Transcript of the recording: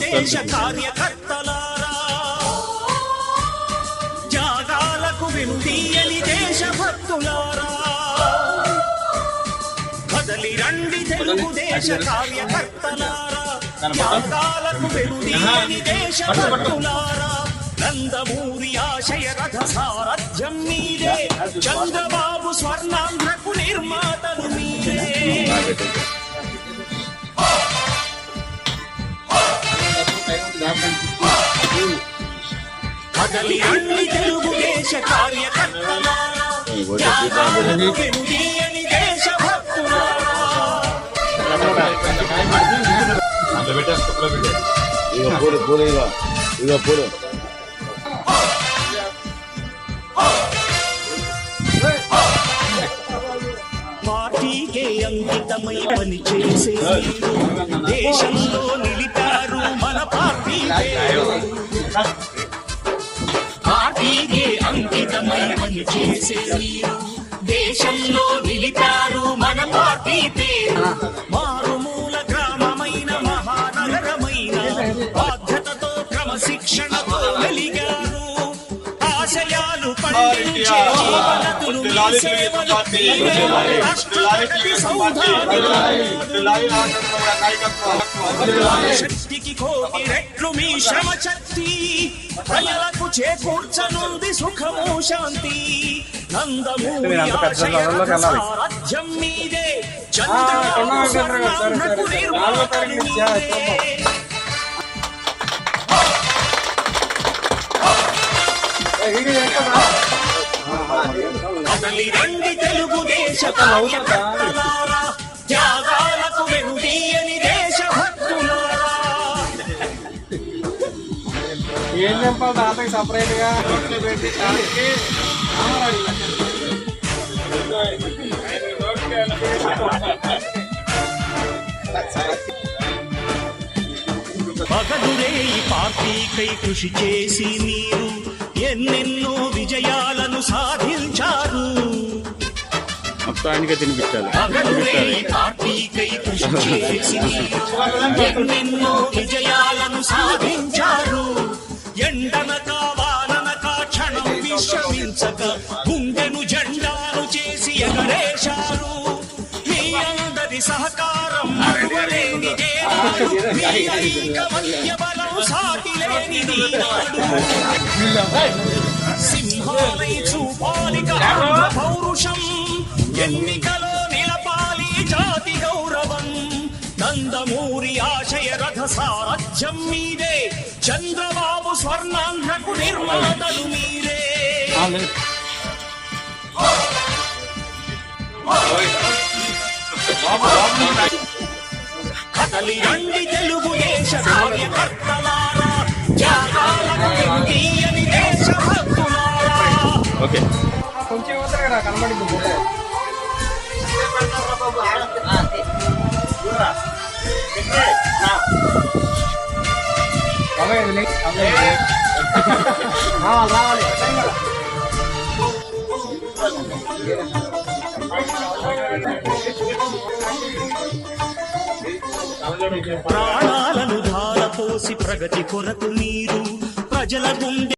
దేశ కార్యకర్తలారా. త్యాగాలకు వెనుదీయని దేశభక్తులారా. కదలి రండి తెలుగుదేశ కార్యకర్తలారా. త్యాగాలకు వెనుదీయని దేశభక్తులారా. నందమూరి ఆశయ రథ సారథ్యం మీరే చంద్రబాబు స్వర్ణాంధ్రకు నిర్మాతలు మీరే. కదలి అన్ని తెలుగుదేశ కార్యకర్తలారా త్యాగాలకు వెనుదీయని దేశభక్తులారా ఇక పూలు పూలు ఇక ఇక పూలు. పార్టీకే అంకితమై పనిచేసే మీరు దేశంలో నిలిపారు మన పార్టీ అంకితమై పనిచేసే మీరు. దేశంలో నిలిపారు మన పార్టీ పేరు. మారుమూల గ్రామమైన మహానగరమైన బాధ్యతతో క్రమశిక్షణతో వెలిగారు. ఆశయాలు పండించే సౌధాలు శక్తికి కోటి రెట్లు మీ శ్రమ శక్తి ప్రజలకు చేకూర్చనుంది సుఖము శాంతి నందమూరి సారథ్యం మీదే నిర్మాతలు మీరే. కదలి రండి తెలుగుదేశ త్యాగాలకు వెనుదీయని దేశభక్తులారా. ఏం చెప్పాలి తాతకి సపరేట్గా పెట్టి తాతకి పగలురే ఈ పార్టీకై కృషి చేసి మీరు మొత్తానికి తినిపించాలి విజయాలను సాధించారు. ఎండనక వాననక క్షణం విశ్రమించక గుండెను జెండాను చేసి ఎగరేశారు. మీ అందరి సహకారం మరువలేనిదే నాడు. మీ ఐకమత్య బలం. సింహాలై చూపాలిక ఎన్నికలో నిలపాలి జాతి గౌరవం. నందమూరి ఆశయ రథ సారథ్యం మీదే. చంద్రబాబు స్వర్ణాంధ్రకు నిర్మాతలు మీరే కదలి రండి తెలుగుదేశ కార్యకర్తలారా. త్యాగాలకు వెనుదీయని దేశభక్తులారా ఓకే. కొంచెం కనబడింది రావాలి రావాలి ప్రాణాలను ధార పోసి ప్రగతి కొరకు మీరు ప్రజల గుండె